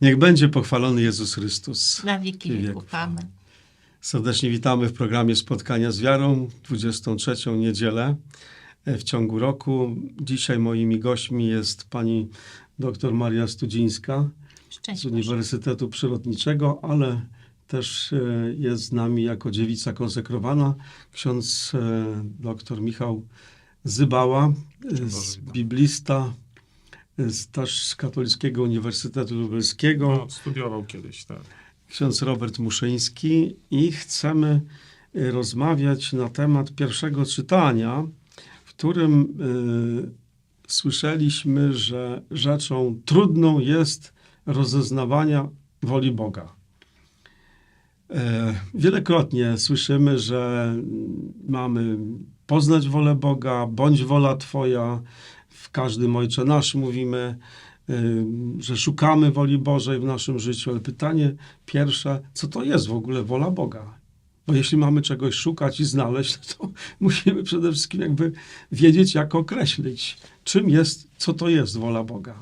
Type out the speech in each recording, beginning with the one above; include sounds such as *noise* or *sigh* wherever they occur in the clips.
Niech będzie pochwalony Jezus Chrystus. Na wieki wieków. wieków. Amen. Serdecznie witamy w programie Spotkania z Wiarą, 23 niedzielę e, w ciągu roku. Dzisiaj moimi gośćmi jest pani dr Maria Studzińska Szczęść z Boże. Uniwersytetu Przyrodniczego, ale też e, jest z nami jako dziewica konsekrowana ksiądz e, dr Michał Zybała, Boże, biblista, e, z Katolickiego Uniwersytetu Lubelskiego. No, studiował kiedyś, tak. ksiądz Robert Muszyński i chcemy y, rozmawiać na temat pierwszego czytania, w którym y, słyszeliśmy, że rzeczą trudną jest rozeznawania woli Boga. E, Wielokrotnie słyszymy, że mamy poznać wolę Boga, bądź wola Twoja. W każdym Ojcze Nasz mówimy, y, że szukamy woli Bożej w naszym życiu, ale pytanie pierwsze, co to jest w ogóle wola Boga? Bo jeśli mamy czegoś szukać i znaleźć, *laughs* to musimy przede wszystkim jakby wiedzieć, jak określić, czym jest, co to jest wola Boga.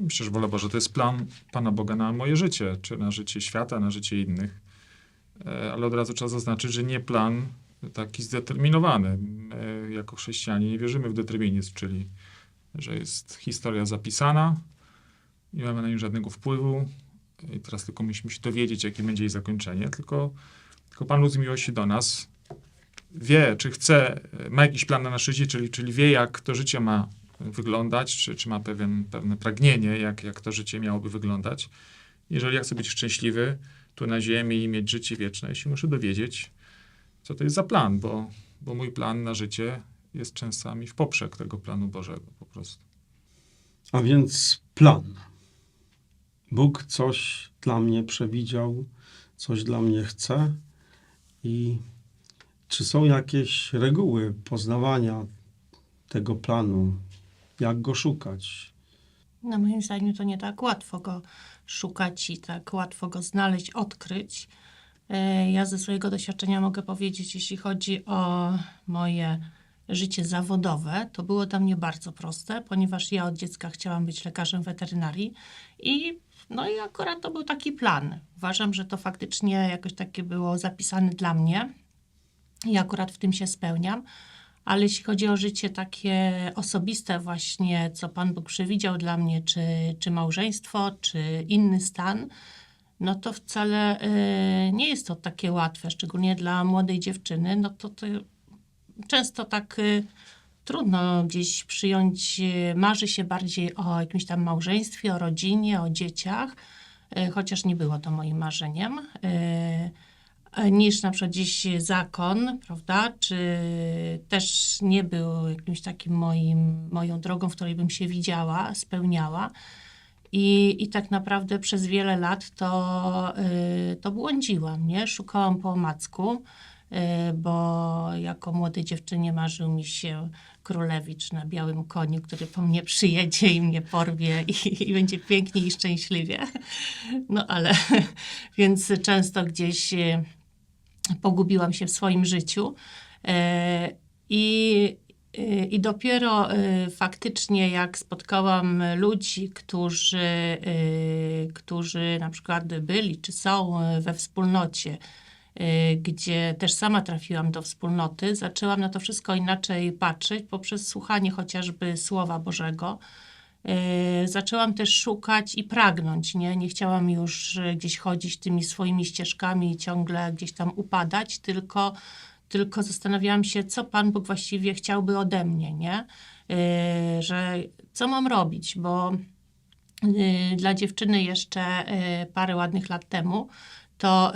Myślę, że wola Boże to jest plan Pana Boga na moje życie, czy na życie świata, na życie innych. E, Ale od razu trzeba zaznaczyć, że nie plan taki zdeterminowany. My jako chrześcijanie nie wierzymy w determinizm, czyli że jest historia zapisana, nie mamy na nią żadnego wpływu i teraz tylko musimy się dowiedzieć, jakie będzie jej zakończenie, tylko, tylko Pan Bóg z miłości do nas wie, czy chce, ma jakiś plan na nasze życie, czyli, czyli wie, jak to życie ma wyglądać, czy, czy ma pewien, pewne pragnienie, jak, jak to życie miałoby wyglądać. Jeżeli ja chcę być szczęśliwy tu na ziemi i mieć życie wieczne, jeśli muszę dowiedzieć, co to jest za plan, bo, bo mój plan na życie jest czasami w poprzek tego planu Bożego po prostu. A więc plan. Bóg coś dla mnie przewidział, coś dla mnie chce i czy są jakieś reguły poznawania tego planu? Jak go szukać? No moim zdaniem to nie tak łatwo go szukać i tak łatwo go znaleźć, odkryć. E, Ja ze swojego doświadczenia mogę powiedzieć, jeśli chodzi o moje życie zawodowe, to było dla mnie bardzo proste, ponieważ ja od dziecka chciałam być lekarzem weterynarii i no i akurat to był taki plan. Uważam, że to faktycznie jakoś takie było zapisane dla mnie i akurat w tym się spełniam. Ale jeśli chodzi o życie takie osobiste, właśnie co Pan Bóg przewidział dla mnie, czy, czy małżeństwo, czy inny stan, no to wcale y, nie jest to takie łatwe, szczególnie dla młodej dziewczyny. No to, to często tak y, trudno gdzieś przyjąć, y, marzy się bardziej o jakimś tam małżeństwie, o rodzinie, o dzieciach, chociaż nie było to moim marzeniem. Niż na przykład gdzieś zakon, prawda? Czy też nie był jakimś takim moim, moją drogą, w której bym się widziała, spełniała. I, I tak naprawdę przez wiele lat to, y, to błądziłam, nie? Szukałam po omacku, y, bo jako młodej dziewczynie marzył mi się królewicz na białym koniu, który po mnie przyjedzie i mnie porwie i, i będzie pięknie i szczęśliwie. No ale *laughs* więc często gdzieś y, pogubiłam się w swoim życiu. I, I dopiero y, faktycznie, jak spotkałam ludzi, którzy, y, którzy na przykład byli czy są y, we wspólnocie, y, gdzie też sama trafiłam do wspólnoty, zaczęłam na to wszystko inaczej patrzeć poprzez słuchanie chociażby Słowa Bożego. Zaczęłam też szukać i pragnąć, nie? Nie chciałam już y, gdzieś chodzić tymi swoimi ścieżkami i ciągle gdzieś tam upadać, tylko, tylko zastanawiałam się, co Pan Bóg właściwie chciałby ode mnie, nie? Yy, że co mam robić, bo yy, dla dziewczyny jeszcze yy, parę ładnych lat temu, to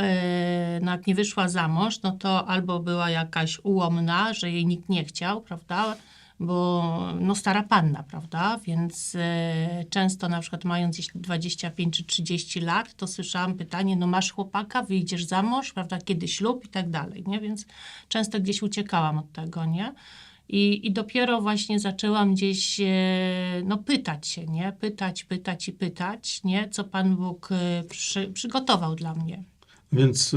no jak nie wyszła za mąż, no to albo była jakaś ułomna, że jej nikt nie chciał, prawda? Bo no stara panna, prawda? Więc e, często na przykład mając gdzieś 25 czy 30 lat, to słyszałam pytanie, no masz chłopaka, wyjdziesz za mąż, prawda? Kiedy ślub i tak dalej, nie? Więc często gdzieś uciekałam od tego, nie? I, I dopiero właśnie zaczęłam gdzieś e, no, pytać się, nie? Pytać, pytać i pytać, nie? Co Pan Bóg e, przy, przygotował dla mnie. Więc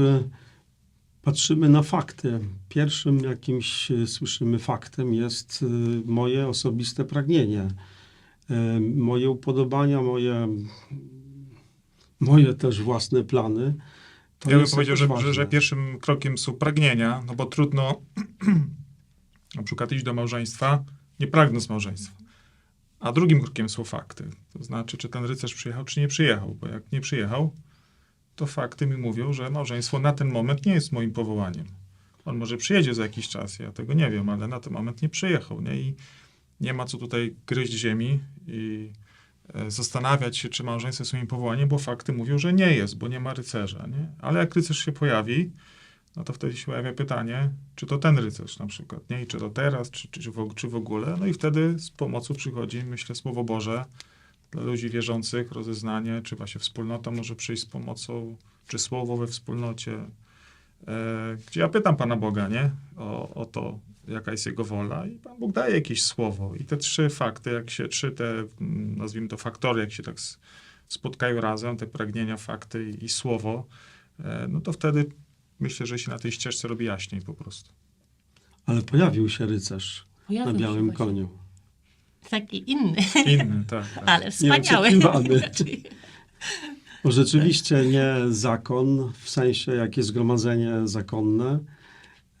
patrzymy na fakty. Pierwszym jakimś y, słyszymy faktem jest y, moje osobiste pragnienie, y, moje upodobania, moje moje też własne plany. To ja bym powiedział, że, że, że pierwszym krokiem są pragnienia, no bo trudno *clears throat* na przykład iść do małżeństwa, nie pragnąc małżeństwa. A drugim krokiem są fakty. To znaczy, czy ten rycerz przyjechał, czy nie przyjechał. Bo jak nie przyjechał, to fakty mi mówią, że małżeństwo na ten moment nie jest moim powołaniem. On może przyjedzie za jakiś czas, ja tego nie wiem, ale na ten moment nie przyjechał. Nie? I nie ma co tutaj gryźć ziemi i e, zastanawiać się, czy małżeństwo jest moim powołaniem, bo fakty mówią, że nie jest, bo nie ma rycerza. Nie? Ale jak rycerz się pojawi, no to wtedy się pojawia pytanie, czy to ten rycerz na przykład, nie? I czy to teraz, czy, czy, w, czy w ogóle. No i wtedy z pomocą przychodzi, myślę, Słowo Boże dla ludzi wierzących, rozeznanie, czy właśnie wspólnota może przyjść z pomocą, czy Słowo we wspólnocie. E, gdzie ja pytam Pana Boga, nie? O, o to, jaka jest Jego wola i Pan Bóg daje jakieś słowo. I te trzy fakty, jak się, trzy te, mm, nazwijmy to faktory, jak się tak spotkają razem, te pragnienia, fakty i, i słowo, e, no to wtedy myślę, że się na tej ścieżce robi jaśniej po prostu. Ale pojawił się rycerz Pojawił na się białym właśnie. koniu. Taki inny, Inny, tak. tak. *laughs* ale wspaniały. *laughs* Rzeczywiście nie zakon, w sensie jakie zgromadzenie zakonne.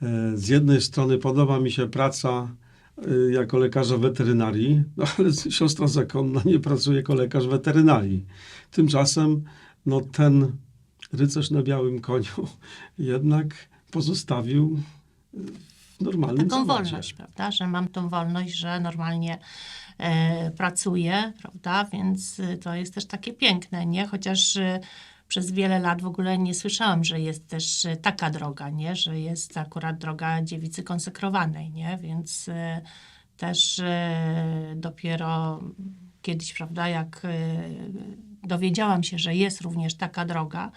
E, Z jednej strony podoba mi się praca e, jako lekarza weterynarii, no ale *laughs* siostra zakonna nie pracuje jako lekarz weterynarii. Tymczasem no, ten rycerz na białym koniu jednak pozostawił normalnym taką zawodzie. wolność, prawda, że mam tą wolność, że normalnie e, pracuję, prawda, więc y, to jest też takie piękne, nie? Chociaż y, przez wiele lat w ogóle nie słyszałam, że jest też y, taka droga, nie? Że jest akurat droga dziewicy konsekrowanej, nie? Więc y, też dopiero kiedyś, prawda, jak dowiedziałam się, że jest również taka droga,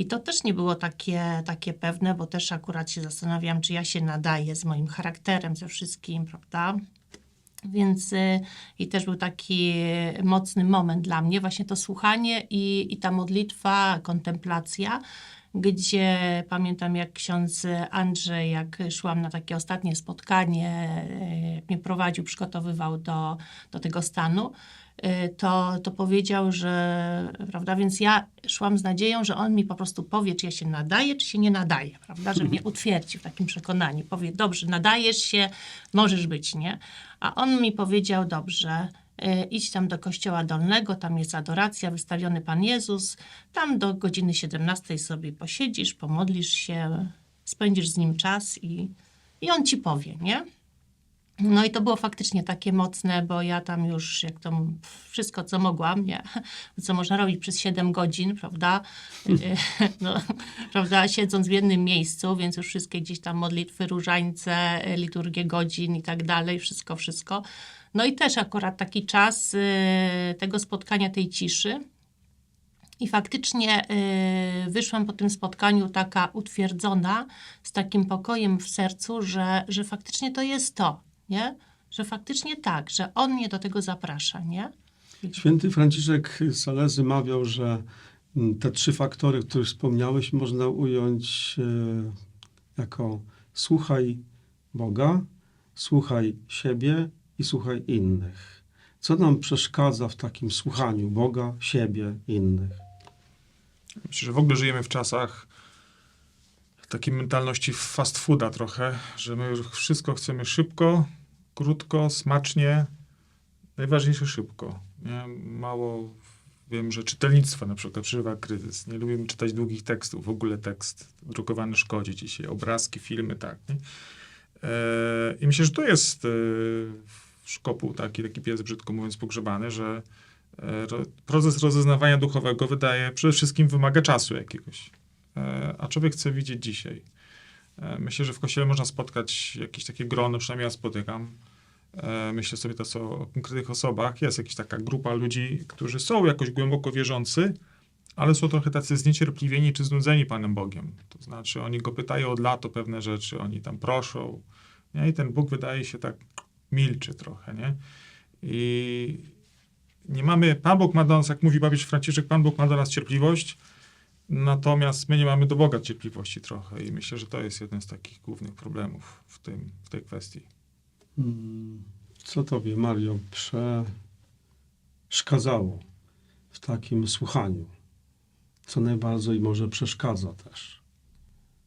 i to też nie było takie, takie pewne, bo też akurat się zastanawiam, czy ja się nadaję z moim charakterem, ze wszystkim, prawda? Więc y, i też był taki mocny moment dla mnie, właśnie to słuchanie i, i ta modlitwa, kontemplacja, gdzie pamiętam jak ksiądz Andrzej, jak szłam na takie ostatnie spotkanie, y, jak mnie prowadził, przygotowywał do, do tego stanu, to, to powiedział, że, prawda, więc ja szłam z nadzieją, że on mi po prostu powie, czy ja się nadaję, czy się nie nadaję, prawda, że mnie *laughs* utwierdzi w takim przekonaniu. Powie, dobrze, nadajesz się, możesz być, nie? A on mi powiedział, dobrze, y, idź tam do kościoła dolnego, tam jest adoracja, wystawiony Pan Jezus, tam do godziny 17 sobie posiedzisz, pomodlisz się, spędzisz z nim czas i, i on ci powie, nie? No i to było faktycznie takie mocne, bo ja tam już, jak to wszystko, co mogłam, nie? *laughs* co można robić przez 7 godzin, prawda? *laughs* No, prawda? Siedząc w jednym miejscu, więc już wszystkie gdzieś tam modlitwy, różańce, liturgie godzin i tak dalej, wszystko, wszystko. No i też akurat taki czas y, tego spotkania, tej ciszy. I faktycznie wyszłam po tym spotkaniu taka utwierdzona, z takim pokojem w sercu, że, że faktycznie to jest to, nie? Że faktycznie tak, że on mnie do tego zaprasza, nie? Święty Franciszek Salezy mawiał, że mm, te trzy faktory, o których wspomniałeś, można ująć e, jako słuchaj Boga, słuchaj siebie i słuchaj innych. Co nam przeszkadza w takim słuchaniu Boga, siebie, innych? Myślę, że w ogóle żyjemy w czasach takiej mentalności fast fooda trochę, że my wszystko chcemy szybko, krótko, smacznie. Najważniejsze szybko. Nie? Mało wiem, że czytelnictwo na przykład przeżywa kryzys. Nie lubimy czytać długich tekstów. W ogóle tekst drukowany szkodzi dzisiaj. Obrazki, filmy, tak. Nie? E, I myślę, że to jest e, w szkopu taki, taki pies, brzydko mówiąc, pogrzebany, że e, ro, proces rozeznawania duchowego wydaje, przede wszystkim wymaga czasu jakiegoś. A człowiek chce widzieć dzisiaj. E, myślę, że w kościele można spotkać jakieś takie grono, przynajmniej ja spotykam. E, myślę sobie to co o konkretnych osobach. Jest jakaś taka grupa ludzi, którzy są jakoś głęboko wierzący, ale są trochę tacy zniecierpliwieni czy znudzeni Panem Bogiem. To znaczy, oni go pytają od lat o pewne rzeczy, oni tam proszą. Nie? I ten Bóg wydaje się tak milczy trochę, nie? I nie mamy, Pan Bóg ma do nas, jak mówi papież Franciszek, Pan Bóg ma do nas cierpliwość, natomiast my nie mamy do Boga cierpliwości trochę i myślę, że to jest jeden z takich głównych problemów w, tym, w tej kwestii. Mm, Co tobie, Mario, przeszkadzało w takim słuchaniu co najbardziej może przeszkadza też.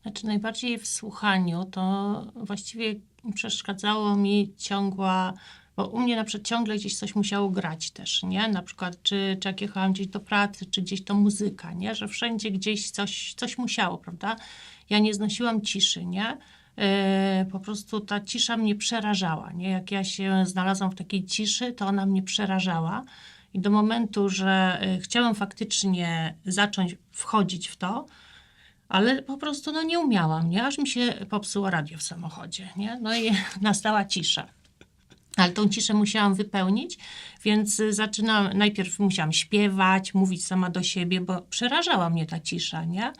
Znaczy najbardziej w słuchaniu to właściwie przeszkadzało mi ciągła, bo u mnie na przykład ciągle gdzieś coś musiało grać też, nie? Na przykład czy, czy jak jechałam gdzieś do pracy, czy gdzieś to muzyka, nie? Że wszędzie gdzieś coś, coś musiało, prawda? Ja nie znosiłam ciszy, nie? Yy, po prostu ta cisza mnie przerażała, nie? Jak ja się znalazłam w takiej ciszy, to ona mnie przerażała. I do momentu, że y, chciałam faktycznie zacząć wchodzić w to, ale po prostu no, nie umiałam, nie? Aż mi się popsuło radio w samochodzie, nie? No i *laughs* nastała cisza. Ale tą ciszę musiałam wypełnić, więc y, zaczynam, najpierw musiałam śpiewać, mówić sama do siebie, bo przerażała mnie ta cisza, nie?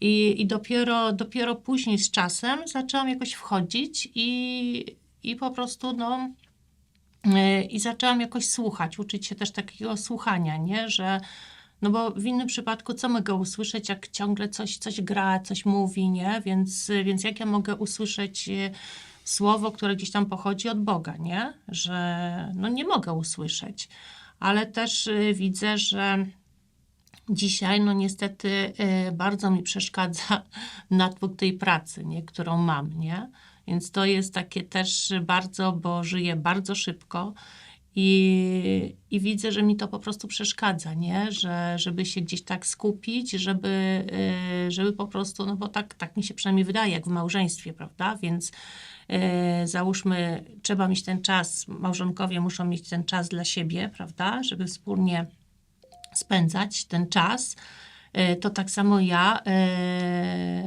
I, i dopiero, dopiero później z czasem zaczęłam jakoś wchodzić i, i po prostu no, y, i zaczęłam jakoś słuchać, uczyć się też takiego słuchania, nie? Że no bo w innym przypadku co mogę usłyszeć, jak ciągle coś, coś gra, coś mówi, nie? Więc, więc jak ja mogę usłyszeć słowo, które gdzieś tam pochodzi od Boga, nie? Że no nie mogę usłyszeć. Ale też e, widzę, że dzisiaj no niestety e, bardzo mi przeszkadza *laughs* natłok tej pracy, nie? Którą mam, nie? Więc to jest takie też bardzo, bo żyję bardzo szybko i, I widzę, że mi to po prostu przeszkadza, nie? Że, żeby się gdzieś tak skupić, żeby, y, żeby po prostu, no bo tak, tak mi się przynajmniej wydaje, jak w małżeństwie, prawda? Więc y, załóżmy, trzeba mieć ten czas, małżonkowie muszą mieć ten czas dla siebie, prawda? Żeby wspólnie spędzać ten czas. Y, To tak samo ja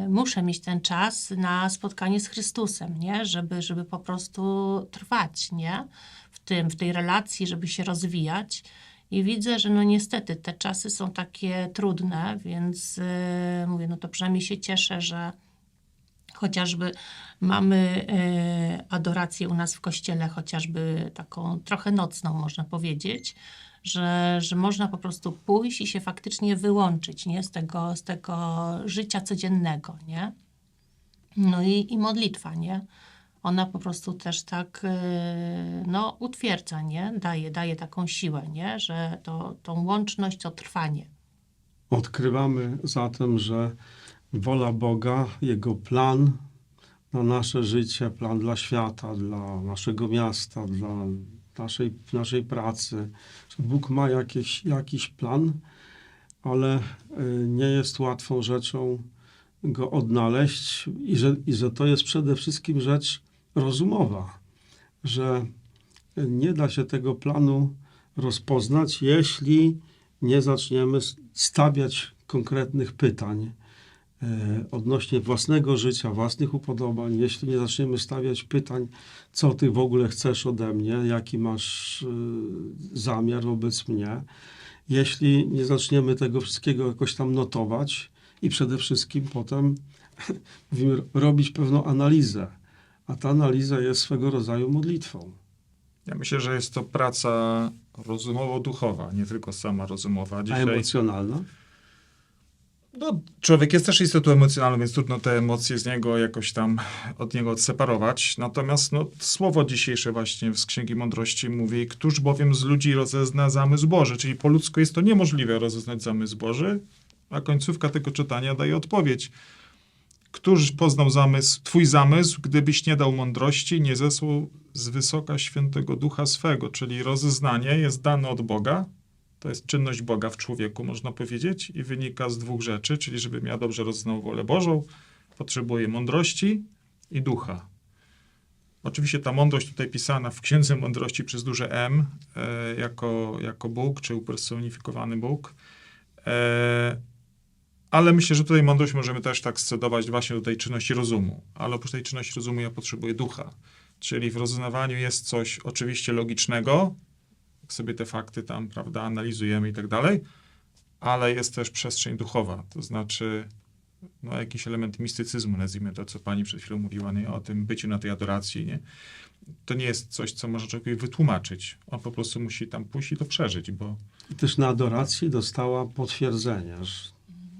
y, muszę mieć ten czas na spotkanie z Chrystusem, nie? Żeby, żeby po prostu trwać, nie? w tym, w tej relacji, żeby się rozwijać. I widzę, że no niestety te czasy są takie trudne, więc yy, mówię, no to przynajmniej się cieszę, że chociażby mamy yy, adorację u nas w kościele, chociażby taką trochę nocną, można powiedzieć, że, że można po prostu pójść i się faktycznie wyłączyć nie? Z, tego, z tego życia codziennego, nie? No i, i modlitwa, nie? ona po prostu też tak yy, no, utwierdza, nie? Daje, daje taką siłę, nie? Że to, tą łączność, to trwanie. Odkrywamy zatem, że wola Boga, Jego plan na nasze życie, plan dla świata, dla naszego miasta, dla naszej, naszej pracy, Bóg ma jakiś, jakiś plan, ale y, nie jest łatwą rzeczą go odnaleźć i że, i że to jest przede wszystkim rzecz rozumowa, że nie da się tego planu rozpoznać, jeśli nie zaczniemy stawiać konkretnych pytań odnośnie własnego życia, własnych upodobań, jeśli nie zaczniemy stawiać pytań, co ty w ogóle chcesz ode mnie, jaki masz e, zamiar wobec mnie, jeśli nie zaczniemy tego wszystkiego jakoś tam notować i przede wszystkim potem *laughs* mówimy, robić pewną analizę, a ta analiza jest swego rodzaju modlitwą. Ja myślę, że jest to praca rozumowo-duchowa, nie tylko sama rozumowa. A Dzisiaj emocjonalna? No, człowiek jest też istotą emocjonalną, więc trudno te emocje z niego jakoś tam od niego odseparować. Natomiast no, słowo dzisiejsze właśnie z Księgi Mądrości mówi, któż bowiem z ludzi rozezna zamysł Boży, czyli po ludzku jest to niemożliwe rozeznać zamysł Boży, a końcówka tego czytania daje odpowiedź. Któż poznał zamysł, twój zamysł, gdybyś nie dał mądrości, nie zesłał z wysoka świętego ducha swego, czyli rozeznanie jest dane od Boga, to jest czynność Boga w człowieku, można powiedzieć, i wynika z dwóch rzeczy, czyli żebym ja dobrze rozeznał wolę Bożą, potrzebuję mądrości i ducha. Oczywiście ta mądrość tutaj pisana w Księdze Mądrości przez duże M, e, jako, jako Bóg, czy upersonifikowany Bóg. E, ale myślę, że tutaj mądrość możemy też tak scedować właśnie do tej czynności rozumu. Ale oprócz tej czynności rozumu ja potrzebuję ducha. Czyli w rozeznawaniu jest coś oczywiście logicznego, sobie te fakty tam, prawda, analizujemy i tak dalej, ale jest też przestrzeń duchowa, to znaczy no, jakiś element mistycyzmu, nazwijmy to, co pani przed chwilą mówiła, nie? o tym byciu na tej adoracji, nie? To nie jest coś, co może człowiekowi wytłumaczyć. On po prostu musi tam pójść i to przeżyć, bo I też na adoracji dostała potwierdzenie, że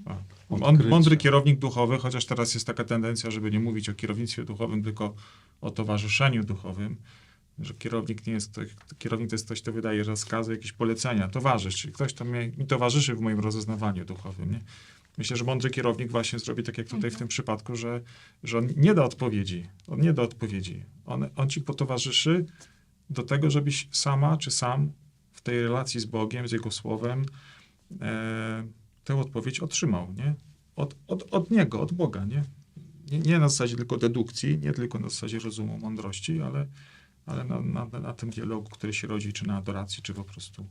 a, Odkrycie. mądry kierownik duchowy, chociaż teraz jest taka tendencja, żeby nie mówić o kierownictwie duchowym, tylko o towarzyszeniu duchowym, że kierownik nie jest, to, kierownik to jest ktoś, kto wydaje rozkazy, jakieś polecenia, towarzysz, czyli ktoś, kto mnie, mi towarzyszy w moim rozeznawaniu duchowym, nie? Myślę, że mądry kierownik właśnie zrobi tak jak tutaj w tym przypadku, że, że on nie da odpowiedzi. On nie da odpowiedzi. On, on ci potowarzyszy do tego, żebyś sama czy sam w tej relacji z Bogiem, z Jego Słowem e, tę odpowiedź otrzymał, nie? Od, od, od Niego, od Boga, nie? nie? Nie na zasadzie tylko dedukcji, nie tylko na zasadzie rozumu, mądrości, ale, ale na, na, na tym dialogu, który się rodzi, czy na adoracji, czy po prostu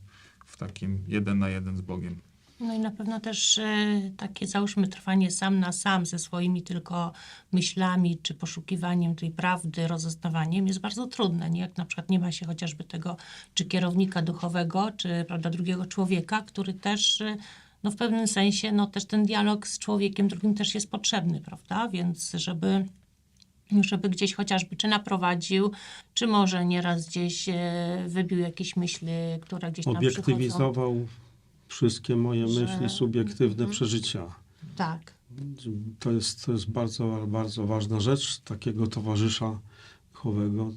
w takim jeden na jeden z Bogiem. No i na pewno też e, takie, załóżmy, trwanie sam na sam ze swoimi tylko myślami, czy poszukiwaniem tej prawdy, rozeznawaniem jest bardzo trudne. Nie? Jak na przykład nie ma się chociażby tego, czy kierownika duchowego, czy prawda, drugiego człowieka, który też, e, no w pewnym sensie, no też ten dialog z człowiekiem drugim też jest potrzebny, prawda? Więc żeby żeby gdzieś chociażby czy naprowadził, czy może nieraz gdzieś e, wybił jakieś myśli, które gdzieś tam przychodzą. Obiektywizował wszystkie moje Że- myśli, subiektywne Mhm. przeżycia. Tak. To jest, to jest bardzo, bardzo ważna rzecz takiego towarzysza duchowego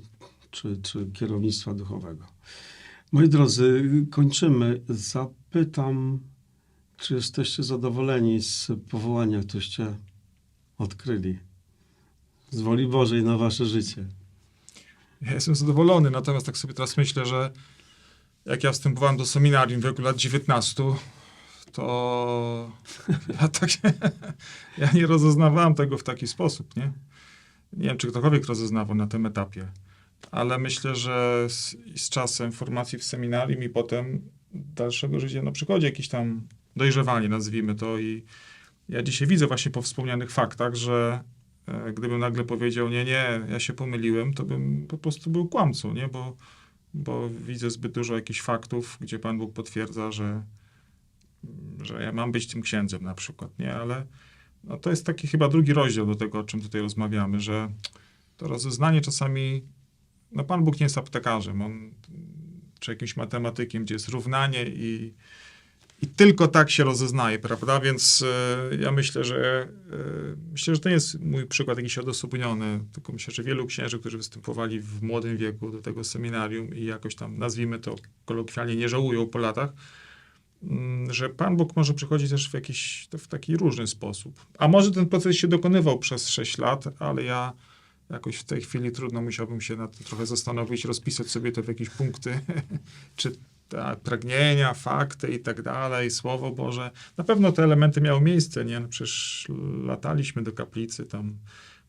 czy, czy kierownictwa duchowego. Moi drodzy, kończymy. Zapytam, czy jesteście zadowoleni z powołania, któreście odkryli z woli Bożej na wasze życie. Ja jestem zadowolony, natomiast tak sobie teraz myślę, że jak ja wstępowałem do seminarium w wieku lat 19, to *laughs* ja, tak, *laughs* ja nie rozeznawałem tego w taki sposób, nie? Nie wiem, czy ktokolwiek rozeznawał na tym etapie, ale myślę, że z, z czasem formacji w seminarium i potem dalszego życia, no przychodzi jakieś tam dojrzewanie, nazwijmy to i ja dzisiaj widzę właśnie po wspomnianych faktach, że gdybym nagle powiedział, nie, nie, ja się pomyliłem, to bym po prostu był kłamcą, nie? Bo, bo widzę zbyt dużo jakichś faktów, gdzie Pan Bóg potwierdza, że, że ja mam być tym księdzem na przykład, nie? Ale no, to jest taki chyba drugi rozdział do tego, o czym tutaj rozmawiamy, że to rozeznanie czasami, no Pan Bóg nie jest aptekarzem, on czy jakimś matematykiem, gdzie jest równanie i, i tylko tak się rozeznaje, prawda? Więc e, ja myślę, że e, myślę, że to nie jest mój przykład jakiś odosobniony, tylko myślę, że wielu księży, którzy występowali w młodym wieku do tego seminarium i jakoś tam, nazwijmy to kolokwialnie, nie żałują po latach, mm, że Pan Bóg może przychodzić też w jakiś, w taki różny sposób. A może ten proces się dokonywał przez 6 lat, ale ja jakoś w tej chwili trudno musiałbym się nad tym trochę zastanowić, rozpisać sobie to w jakieś punkty, *laughs* czy pragnienia, fakty i tak dalej, Słowo Boże. Na pewno te elementy miały miejsce, nie? No przecież lataliśmy do kaplicy, tam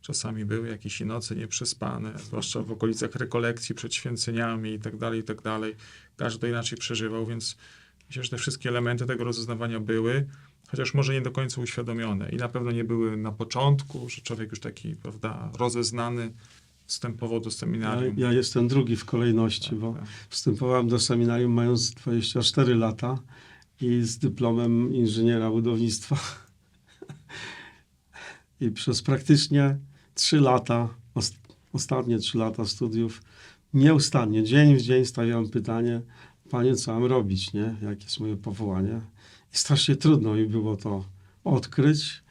czasami były jakieś noce nieprzespane, zwłaszcza w okolicach rekolekcji przed święceniami i tak dalej, i tak dalej. Każdy inaczej przeżywał, więc myślę, że te wszystkie elementy tego rozeznawania były, chociaż może nie do końca uświadomione i na pewno nie były na początku, że człowiek już taki, prawda, rozeznany wstępował do Ja, seminarium. ja jestem drugi w kolejności, bo Tak. wstępowałem do seminarium mając 24 lata i z dyplomem inżyniera budownictwa. *laughs* I przez praktycznie 3 lata, os- ostatnie 3 lata studiów, nieustannie, dzień w dzień stawiałem pytanie, panie, co mam robić, nie? Jakie jest moje powołanie? I strasznie trudno mi było to odkryć.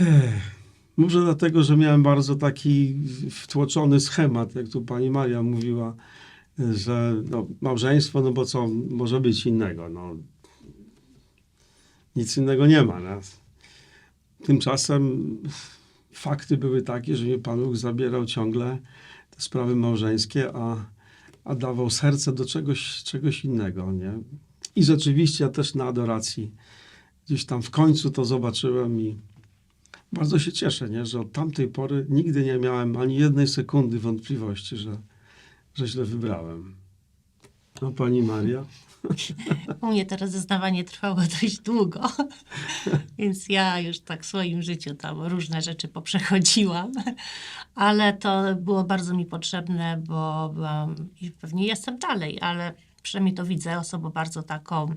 Ech. Może dlatego, że miałem bardzo taki wtłoczony schemat, jak tu pani Maria mówiła, że no, małżeństwo, no bo co może być innego? No, nic innego nie ma. No. Tymczasem fakty były takie, że mnie Pan Bóg zabierał ciągle te sprawy małżeńskie, a, a dawał serce do czegoś, czegoś innego. Nie? I rzeczywiście ja też na adoracji gdzieś tam w końcu to zobaczyłem i bardzo się cieszę, nie? że od tamtej pory nigdy nie miałem ani jednej sekundy wątpliwości, że, że źle wybrałem. No pani Maria? U mnie to rozeznawanie trwało dość długo, *laughs* więc ja już tak w swoim życiu tam różne rzeczy poprzechodziłam, ale to było bardzo mi potrzebne, bo byłam i pewnie jestem dalej, ale przynajmniej to widzę osobą bardzo taką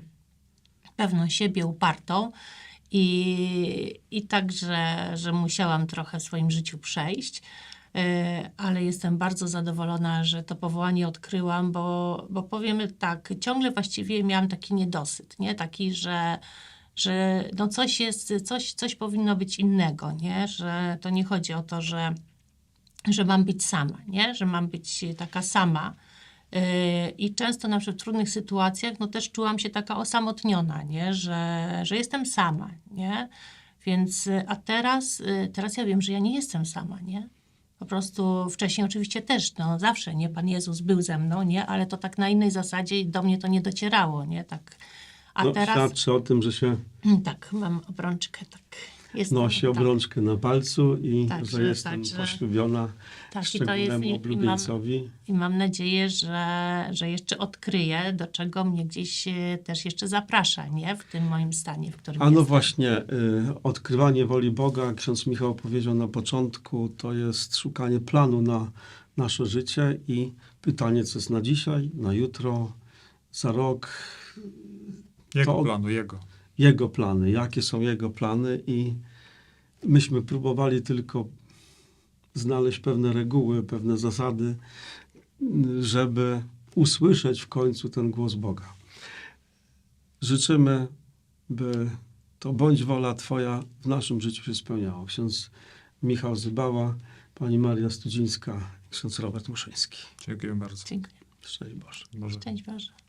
pewną siebie, upartą i, i także, że musiałam trochę w swoim życiu przejść. E, ale jestem bardzo zadowolona, że to powołanie odkryłam, bo, bo powiemy tak, ciągle właściwie miałam taki niedosyt, nie? Taki, że, że no coś jest, coś, coś powinno być innego, nie? Że to nie chodzi o to, że że mam być sama, nie? Że mam być taka sama. Yy, I często na przykład w trudnych sytuacjach, no też czułam się taka osamotniona, nie? Że, że jestem sama, nie? Więc, y, a teraz, y, teraz ja wiem, że ja nie jestem sama, nie? Po prostu wcześniej oczywiście też, no zawsze, nie? Pan Jezus był ze mną, nie? Ale to tak na innej zasadzie i do mnie to nie docierało, nie? Tak. A no, teraz, Świadczy o tym, że się tak, mam obrączkę, tak. Jestem, nosi tak. obrączkę na palcu i Tak, że jestem tak, że- poślubiona Tak, i to jest, szczególnemu i, i, mam, oblubieńcowi. i mam nadzieję, że, że jeszcze odkryję, do czego mnie gdzieś e, też jeszcze zaprasza, nie? W tym moim stanie, w którym A no jestem. właśnie, y, odkrywanie woli Boga, ksiądz Michał powiedział na początku, to jest szukanie planu na nasze życie i pytanie, co jest na dzisiaj, na jutro, za rok, Jego To- planu, jego. Jego plany, jakie są jego plany i myśmy próbowali tylko znaleźć pewne reguły, pewne zasady, żeby usłyszeć w końcu ten głos Boga. Życzymy, by to bądź wola Twoja w naszym życiu się spełniała. Ksiądz Michał Zybała, pani Maria Studzińska, ksiądz Robert Muszyński. Dziękuję bardzo. Dziękuję. Szczęść Boże. Może Szczęść Boże.